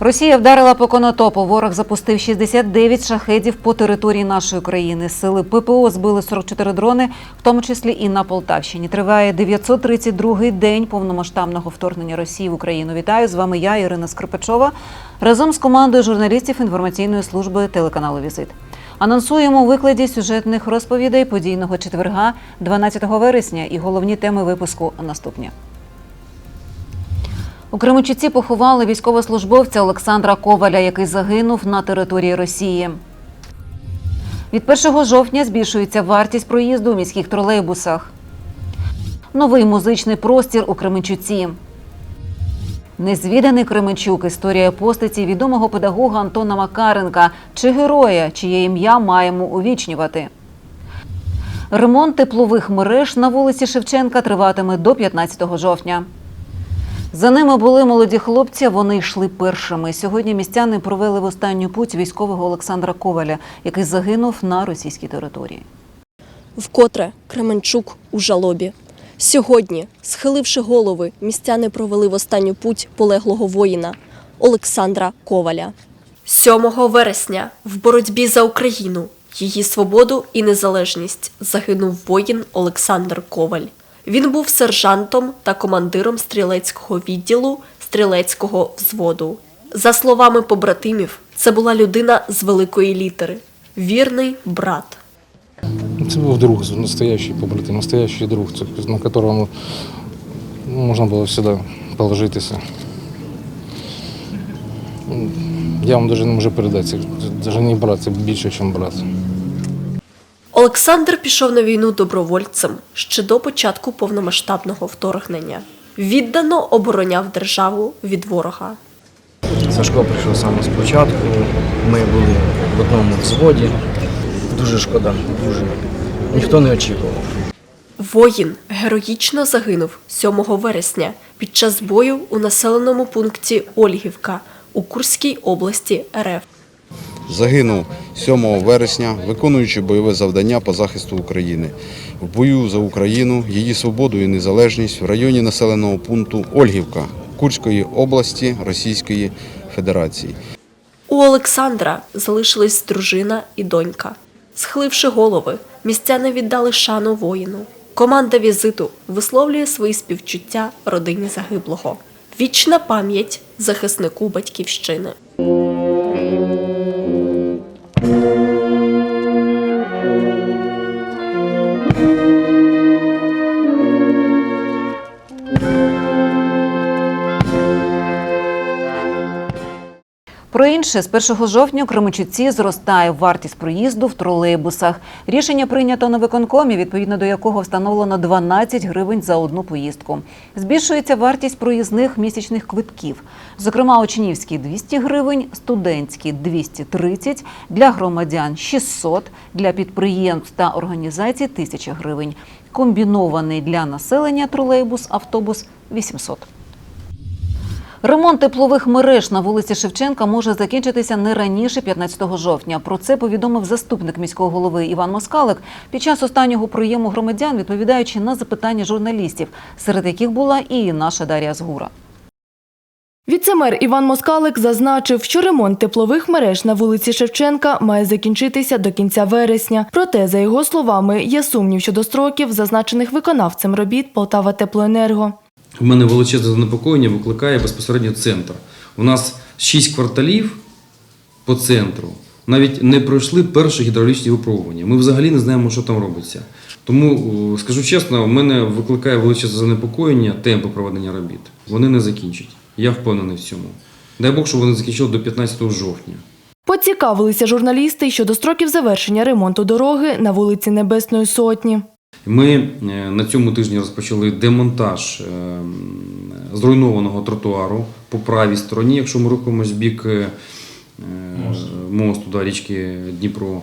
Росія вдарила по конотопу. Ворог запустив 69 шахедів по території нашої країни. Сили ППО збили 44 дрони, в тому числі і на Полтавщині. Триває 932-й день повномасштабного вторгнення Росії в Україну. Вітаю з вами. Я Ірина Скрипачова разом з командою журналістів інформаційної служби телеканалу Візит. Анонсуємо у викладі сюжетних розповідей подійного четверга, 12 вересня, і головні теми випуску наступні. У Кременчуці поховали військовослужбовця Олександра Коваля, який загинув на території Росії. Від 1 жовтня збільшується вартість проїзду у міських тролейбусах. Новий музичний простір у Кременчуці. Незвіданий Кременчук. Історія постаті відомого педагога Антона Макаренка чи героя, чиє ім'я маємо увічнювати. Ремонт теплових мереж на вулиці Шевченка триватиме до 15 жовтня. За ними були молоді хлопці. Вони йшли першими. Сьогодні містяни провели в останню путь військового Олександра Коваля, який загинув на російській території. Вкотре Кременчук у жалобі. Сьогодні, схиливши голови, містяни провели в останню путь полеглого воїна Олександра Коваля. 7 вересня в боротьбі за Україну, її свободу і незалежність загинув воїн Олександр Коваль. Він був сержантом та командиром стрілецького відділу стрілецького взводу. За словами побратимів, це була людина з великої літери, вірний брат. Це був друг, настоящий побратим, настоящий друг, на которого можна було завжди положитися. Я вам навіть не можу передати, це навіть не брат, це більше, ніж брат. Олександр пішов на війну добровольцем ще до початку повномасштабного вторгнення. Віддано обороняв державу від ворога. Сашко прийшов саме спочатку. Ми були в одному взводі. Дуже шкода, дуже. Ніхто не очікував. Воїн героїчно загинув 7 вересня під час бою у населеному пункті Ольгівка у Курській області РФ. Загинув 7 вересня, виконуючи бойове завдання по захисту України в бою за Україну, її свободу і незалежність в районі населеного пункту Ольгівка Курської області Російської Федерації. У Олександра залишились дружина і донька. Схиливши голови, містяни віддали шану воїну. Команда візиту висловлює свої співчуття родині загиблого. Вічна пам'ять захиснику батьківщини. Про інше з 1 жовтня у Кременчуці зростає вартість проїзду в тролейбусах. Рішення прийнято на виконкомі, відповідно до якого встановлено 12 гривень за одну поїздку. Збільшується вартість проїзних місячних квитків. Зокрема, учнівський 200 гривень, студентський 230, для громадян 600, для підприємств та організацій 1000 гривень. Комбінований для населення тролейбус, автобус 800. Ремонт теплових мереж на вулиці Шевченка може закінчитися не раніше 15 жовтня. Про це повідомив заступник міського голови Іван Москалик під час останнього прийому громадян, відповідаючи на запитання журналістів, серед яких була і наша Дар'я Згура. Віцемер Іван Москалик зазначив, що ремонт теплових мереж на вулиці Шевченка має закінчитися до кінця вересня. Проте, за його словами, є сумнів щодо строків, зазначених виконавцем робіт Полтава Теплоенерго. У мене величезне занепокоєння викликає безпосередньо центр. У нас шість кварталів по центру навіть не пройшли перші гідравлічні випробування. Ми взагалі не знаємо, що там робиться. Тому, е, скажу чесно, у мене викликає величезне занепокоєння темпу проведення робіт. Вони не закінчать. Я впевнений в цьому. Дай Бог, щоб вони закінчили до 15 жовтня. Поцікавилися журналісти щодо строків завершення ремонту дороги на вулиці Небесної Сотні. Ми е, на цьому тижні розпочали демонтаж е, зруйнованого тротуару по правій стороні, якщо ми рухаємось в бік е, мосту да, річки Дніпро.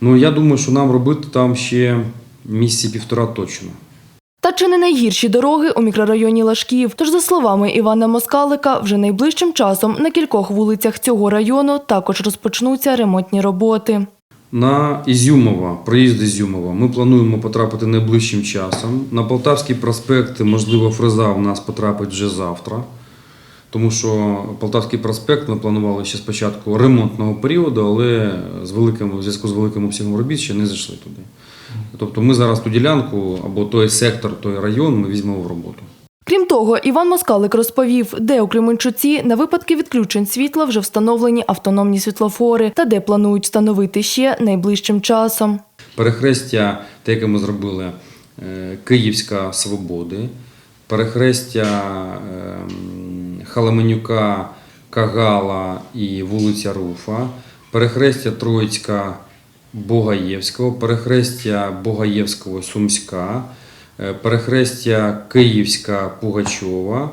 Ну я думаю, що нам робити там ще місяці півтора точно. Та чи не найгірші дороги у мікрорайоні Лашків? Тож, за словами Івана Москалика, вже найближчим часом на кількох вулицях цього району також розпочнуться ремонтні роботи. На Ізюмова, проїзд Ізюмова, ми плануємо потрапити найближчим часом. На Полтавський проспект, можливо, фреза в нас потрапить вже завтра. Тому що Полтавський проспект ми планували ще спочатку ремонтного періоду, але з великим, в зв'язку з великим обсягом робіт ще не зайшли туди. Тобто ми зараз ту ділянку або той сектор, той район ми візьмемо в роботу. Крім того, Іван Москалик розповів, де у Кременчуці на випадки відключень світла вже встановлені автономні світлофори та де планують встановити ще найближчим часом. Перехрестя, те, яке ми зробили, е, Київська Свободи, перехрестя ем, Халаменюка, Кагала і вулиця Руфа, перехрестя Троїцька Богаєвського, перехрестя Богаєвського Сумська, перехрестя Київська Пугачова.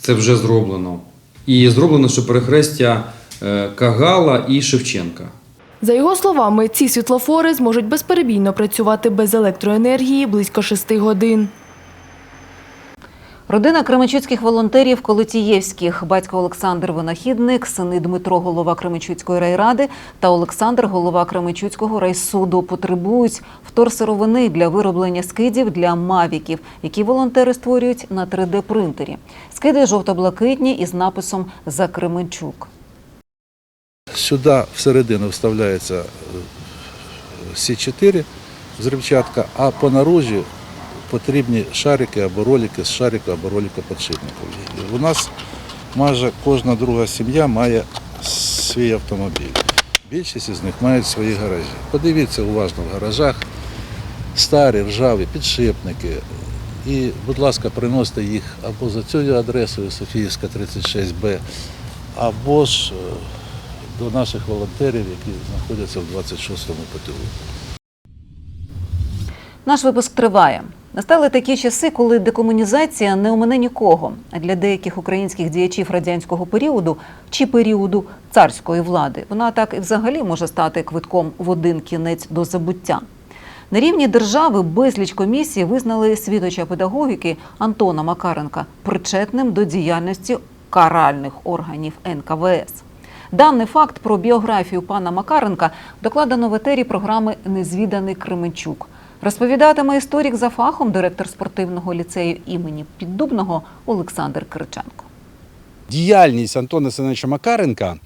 Це вже зроблено. І зроблено що перехрестя е, Кагала і Шевченка. За його словами, ці світлофори зможуть безперебійно працювати без електроенергії близько шести годин. Родина кременчуцьких волонтерів Колотієвських, батько Олександр Винахідник, сини Дмитро, голова Кременчуцької райради та Олександр, голова Кременчуцького райсуду, потребують вторсировини для вироблення скидів для мавіків, які волонтери створюють на 3D-принтері. Скиди жовто-блакитні із написом «За Кременчук». Сюди всередину вставляється е, С4 зривчатка, а по наружі потрібні шарики або ролики з шарика або ролика підшипників. У нас майже кожна друга сім'я має свій автомобіль. Більшість із них мають свої гаражі. Подивіться уважно в гаражах старі ржаві підшипники. І, будь ласка, приносите їх або за цією адресою Софіївська 36Б, або ж е, до наших волонтерів, які знаходяться в 26-му ПТУ. Наш випуск триває. Настали такі часи, коли декомунізація не омине нікого. А для деяких українських діячів радянського періоду чи періоду царської влади вона так і взагалі може стати квитком в один кінець до забуття. На рівні держави безліч комісій визнали свідоча педагогіки Антона Макаренка причетним до діяльності каральних органів НКВС. Даний факт про біографію пана Макаренка докладено в етері програми Незвіданий Кременчук. Розповідатиме історик за фахом, директор спортивного ліцею імені Піддубного Олександр Кириченко. Діяльність Антона Семеновича Макаренка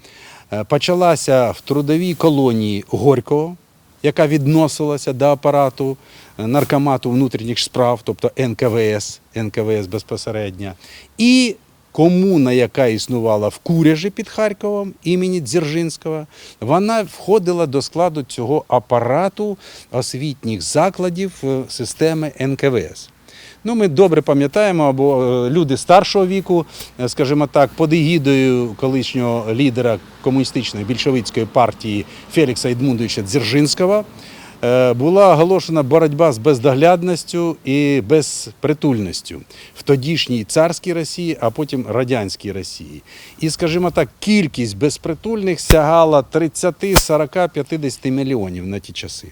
е, почалася в трудовій колонії Горького, яка відносилася до апарату е, наркомату внутрішніх справ, тобто НКВС, НКВС безпосередньо, і комуна, яка існувала в Куряжі під Харковом імені Дзержинського, вона входила до складу цього апарату освітніх закладів е, системи НКВС. Ну, ми добре пам'ятаємо, або е, люди старшого віку, е, скажімо так, під егідою колишнього лідера комуністичної більшовицької партії Фелікса Едмундовича Дзержинського була оголошена боротьба з бездоглядністю і безпритульністю в тодішній царській Росії, а потім радянській Росії. І, скажімо так, кількість безпритульних сягала 30, 40, 50 мільйонів на ті часи.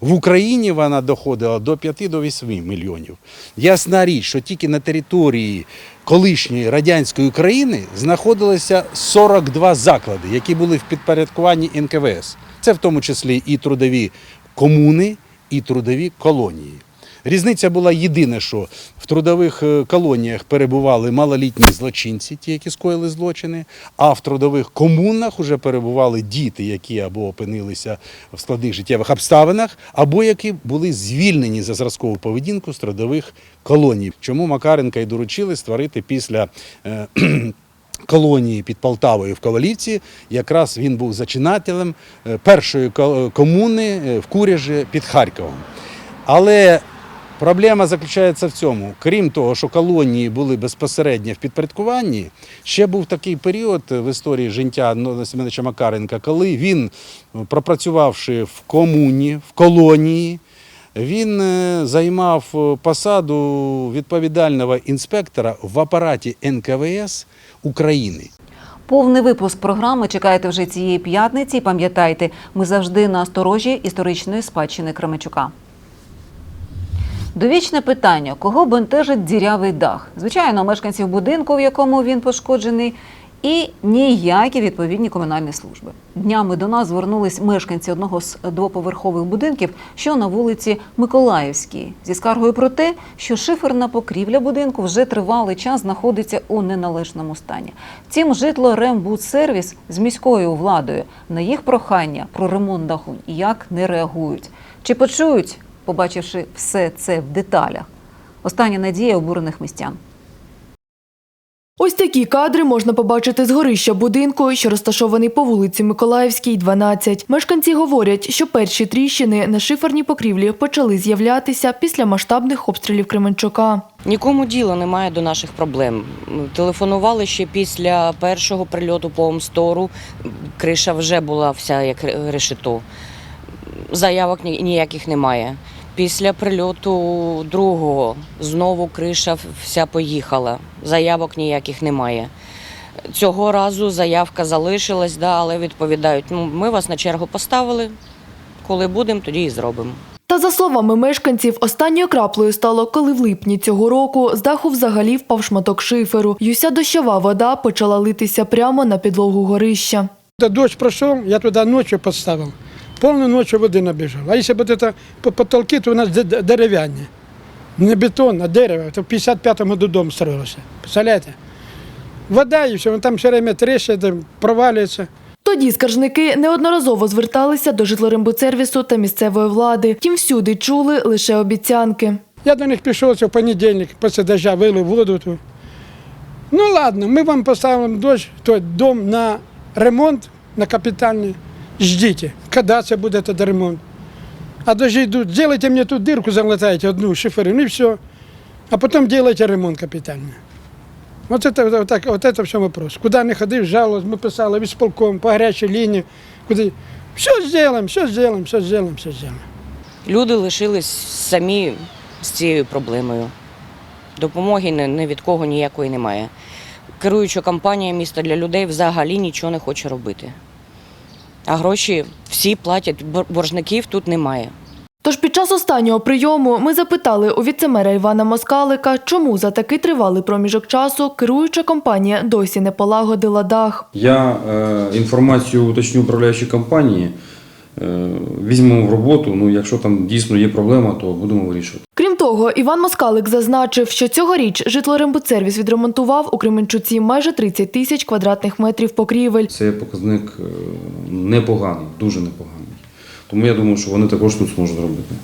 В Україні вона доходила до 5 до 8 мільйонів. Ясна річ, що тільки на території колишньої радянської України знаходилося 42 заклади, які були в підпорядкуванні НКВС. Це в тому числі і трудові комуни, і трудові колонії. Різниця була єдине, що в трудових е, колоніях перебували малолітні злочинці, ті, які скоїли злочини, а в трудових комунах вже перебували діти, які або опинилися в складних життєвих обставинах, або які були звільнені за зразкову поведінку з трудових колоній. Чому Макаренка й доручили створити після. Е, Колонії під Полтавою в Ковалівці, якраз він був зачинателем е, першої комуни е, в Куряжі під Харковом. Але проблема заключається в цьому. Крім того, що колонії були безпосередньо в підпорядкуванні, ще був такий період в історії життя Семеновича Макаренка, коли він, пропрацювавши в комуні, в колонії, він е, займав е, посаду відповідального інспектора в апараті НКВС України. Повний випуск програми чекайте вже цієї п'ятниці. Пам'ятайте, ми завжди на сторожі історичної спадщини Кременчука. Довічне питання: кого бентежить дірявий дах? Звичайно, мешканців будинку, в якому він пошкоджений, І ніякі відповідні комунальні служби. Днями до нас звернулись мешканці одного з двоповерхових будинків, що на вулиці Миколаївській, зі скаргою про те, що шиферна покрівля будинку вже тривалий час знаходиться у неналежному стані. Втім, житло Рембудсервіс з міською владою на їх прохання про ремонт даху ніяк не реагують. Чи почують, побачивши все це в деталях? Остання надія обурених містян. Ось такі кадри можна побачити з горища будинку, що розташований по вулиці Миколаївській, 12. Мешканці говорять, що перші тріщини на шиферній покрівлі почали з'являтися після масштабних обстрілів Кременчука. Нікому діла немає до наших проблем. Телефонували ще після першого прильоту по Омстору. Криша вже була вся як решето. Заявок ніяких немає. Після прильоту другого знову криша вся поїхала. Заявок ніяких немає. Цього разу заявка залишилась, да, але відповідають: ну, ми вас на чергу поставили. Коли будемо, тоді і зробимо. Та за словами мешканців, останньою краплею стало, коли в липні цього року з даху взагалі впав шматок шиферу. І уся дощова вода почала литися прямо на підлогу горища. Да дождь прошел, я туда ночью поставил Полную ночью воды набежал. А если бы вот это по- потолки, то у нас д- д- деревянные. Не бетон, а дерево. Это в 55 году дом строился. Представляете? Вода и все, он там все время трещит, там проваливается. Тоді скаржники неодноразово зверталися до житлорембудсервісу та місцевої влади. Тім всюди чули лише обіцянки. Я до них пришел в понедельник, после дождя вылил воду. Ту. Ну ладно, мы вам поставим дождь, то дом на ремонт, на капитальный. Ждите, когда це буде этот ремонт. А дожди йдуть, сделайте мне тут дырку, залатайте одну шиферину и все. А потом делайте ремонт капитальный. Вот это, вот, так, вот это все вопрос. Куда не ходив, жаловались, мы писали в исполком, по горячей линии. Куди... Все сделаем, все сделаем, все сделаем, все сделаем. Люди лишились самі з цією проблемою. Допомоги ні, ні від кого ніякої немає. Керуюча компанія міста для людей взагалі нічого не хоче робити. А гроші всі платять, боржників тут немає. Тож під час останнього прийому ми запитали у віцемера Івана Москалика, чому за такий тривалий проміжок часу керуюча компанія досі не полагодила дах. Я е, інформацію уточню управляючій компанії, візьмемо в роботу. Ну, якщо там дійсно є проблема, то будемо вирішувати. Крім того, Іван Москалик зазначив, що цьогоріч житлорембудсервіс відремонтував у Кременчуці майже 30 тисяч квадратних метрів покрівель. Це показник е, непоганий, дуже непоганий. Тому я думаю, що вони також тут зможуть зробити.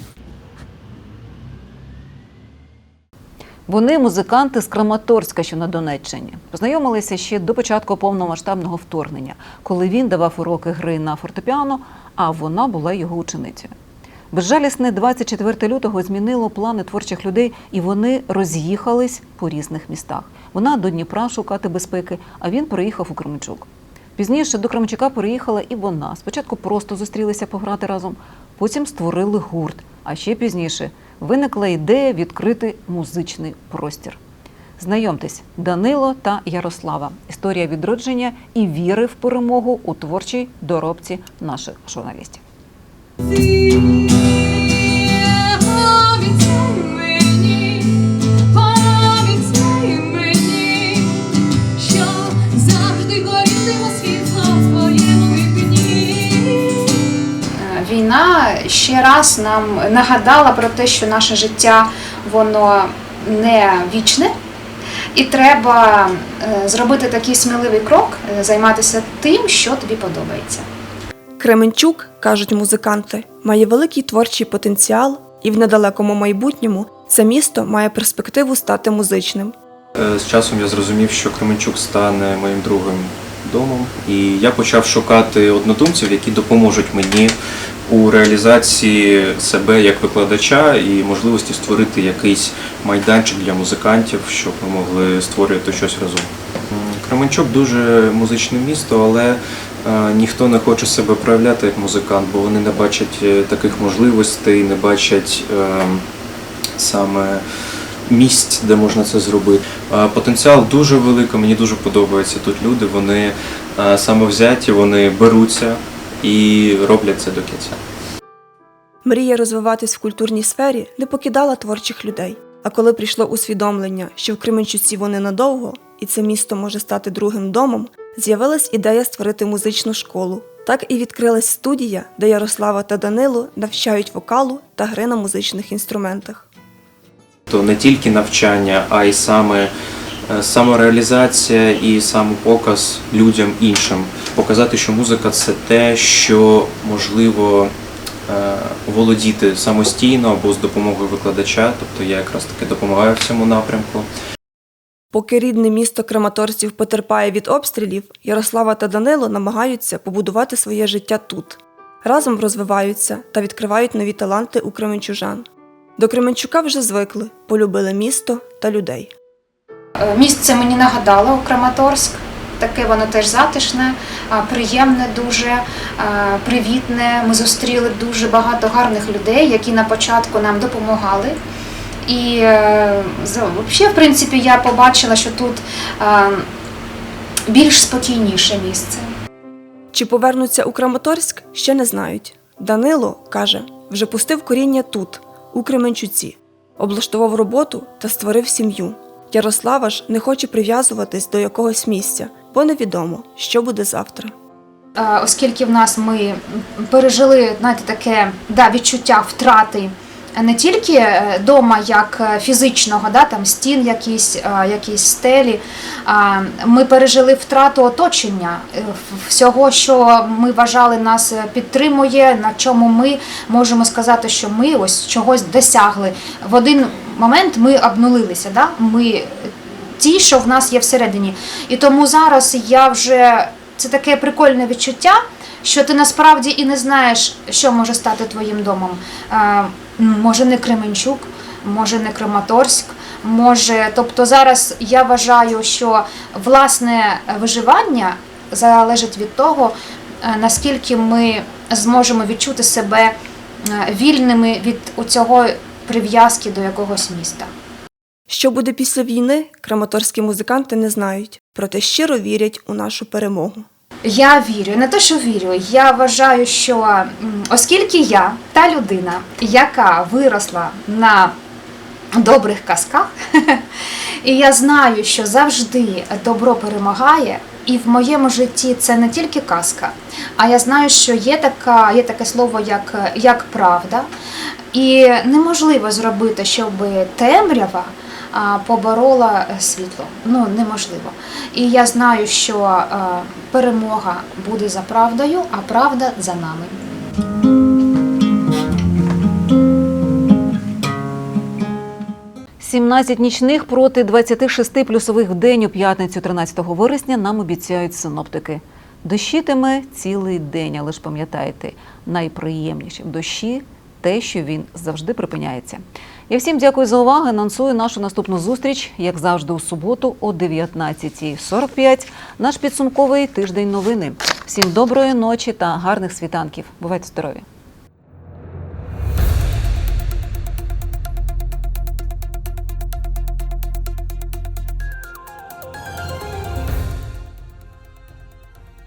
Вони музиканти з Краматорська, що на Донеччині. Познайомилися ще до початку повномасштабного вторгнення, коли він давав уроки гри на фортепіано, а вона була його ученицею. Безжалісне 24 лютого змінило плани творчих людей, і вони роз'їхались по різних містах. Вона до Дніпра шукати безпеки, а він переїхав у Кременчук. Пізніше до Кременчука переїхала і вона. Спочатку просто зустрілися пограти разом, потім створили гурт. А ще пізніше виникла ідея відкрити музичний простір. Знайомтесь, Данило та Ярослава. Історія відродження і віри в перемогу у творчій доробці наших журналістів. Війна ще раз нам нагадала про те, що наше життя воно не вічне, і треба е, зробити такий сміливий крок, е, займатися тим, що тобі подобається. Кременчук, кажуть музиканти, має великий творчий потенціал, і в недалекому майбутньому це місто має перспективу стати музичним. Е, З часом я зрозумів, що Кременчук стане моїм другим домом, і я почав шукати однодумців, які допоможуть мені у реалізації себе як викладача і можливості створити якийсь майданчик для музикантів, щоб ми могли створювати щось разом. Кременчук дуже музичне місто, але е, ніхто не хоче себе проявляти як музикант, бо вони не бачать е, таких можливостей, не бачать е, саме місць, де можна це зробити. Потенціал дуже великий, мені дуже подобається тут люди. Вони е, самовзяті, вони беруться і роблять це до кінця. Мрія розвиватись в культурній сфері не покидала творчих людей. А коли прийшло усвідомлення, що в Кременчуці вони надовго, і це місто може стати другим домом, З'явилась ідея створити музичну школу. Так і відкрилась студія, де Ярослава та Данило навчають вокалу та гри на музичних інструментах. То не тільки навчання, а й саме е, самореалізація і самопоказ людям іншим. Показати, що музика це те, що можливо е, володіти самостійно або з допомогою викладача. Тобто я якраз таки допомагаю в цьому напрямку. Поки рідне місто Краматорців потерпає від обстрілів, Ярослава та Данило намагаються побудувати своє життя тут. Разом розвиваються та відкривають нові таланти у кременчужан. До Кременчука вже звикли, полюбили місто та людей. Е, Місце мені нагадало Краматорськ. Таке воно теж затишне, приємне, дуже привітне. Ми зустріли дуже багато гарних людей, які на початку нам допомагали. І е, взагалі, в принципі, я побачила, що тут більш спокійніше місце. Чи повернуться у Краматорськ, ще не знають. Данило каже, вже пустив коріння тут, у Кременчуці, облаштував роботу та створив сім'ю. Ярослава ж не хоче прив'язуватись до якогось місця, бо невідомо, що буде завтра. Оскільки в нас ми пережили знаєте, таке да, відчуття втрати не тільки вдома як е, фізичного, да, там стін, якісь, е, якісь стелі, ми пережили втрату оточення е, всього, що ми вважали нас е, підтримує, на чому ми можемо сказати, що ми ось чогось досягли. В один момент ми обнулилися. Да? Ми ті, що в нас є всередині. І тому зараз я вже це таке прикольне відчуття, що ти насправді і не знаєш, що може стати твоїм домом. Може не Кременчук, може не Краматорськ, може. Тобто зараз я вважаю, що власне виживання залежить від того, е, наскільки ми зможемо відчути себе е, вільними від цього прив'язки до якогось міста. Що буде після війни, краматорські музиканти не знають, проте щиро вірять у нашу перемогу. Я вірю, не те, що вірю. Я вважаю, що оскільки я та людина, яка виросла на добрих казках, і я знаю, що завжди добро перемагає. І в моєму житті це не тільки казка, а я знаю, що є така, є таке слово як, як правда. І неможливо зробити, щоб темрява поборола е, світло. Ну неможливо. І я знаю, що е, перемога буде за правдою, а правда за нами. – 17 нічних проти 26 плюсових в день у п'ятницю 13 вересня нам обіцяють синоптики. Дощитиме цілий день, але ж пам'ятайте, найприємніше в дощі те, що він завжди припиняється. Я всім дякую за увагу. Анонсую нашу наступну зустріч, як завжди, у суботу о 19.45. Наш підсумковий тиждень новини. Всім доброї ночі та гарних світанків. Бувайте здорові!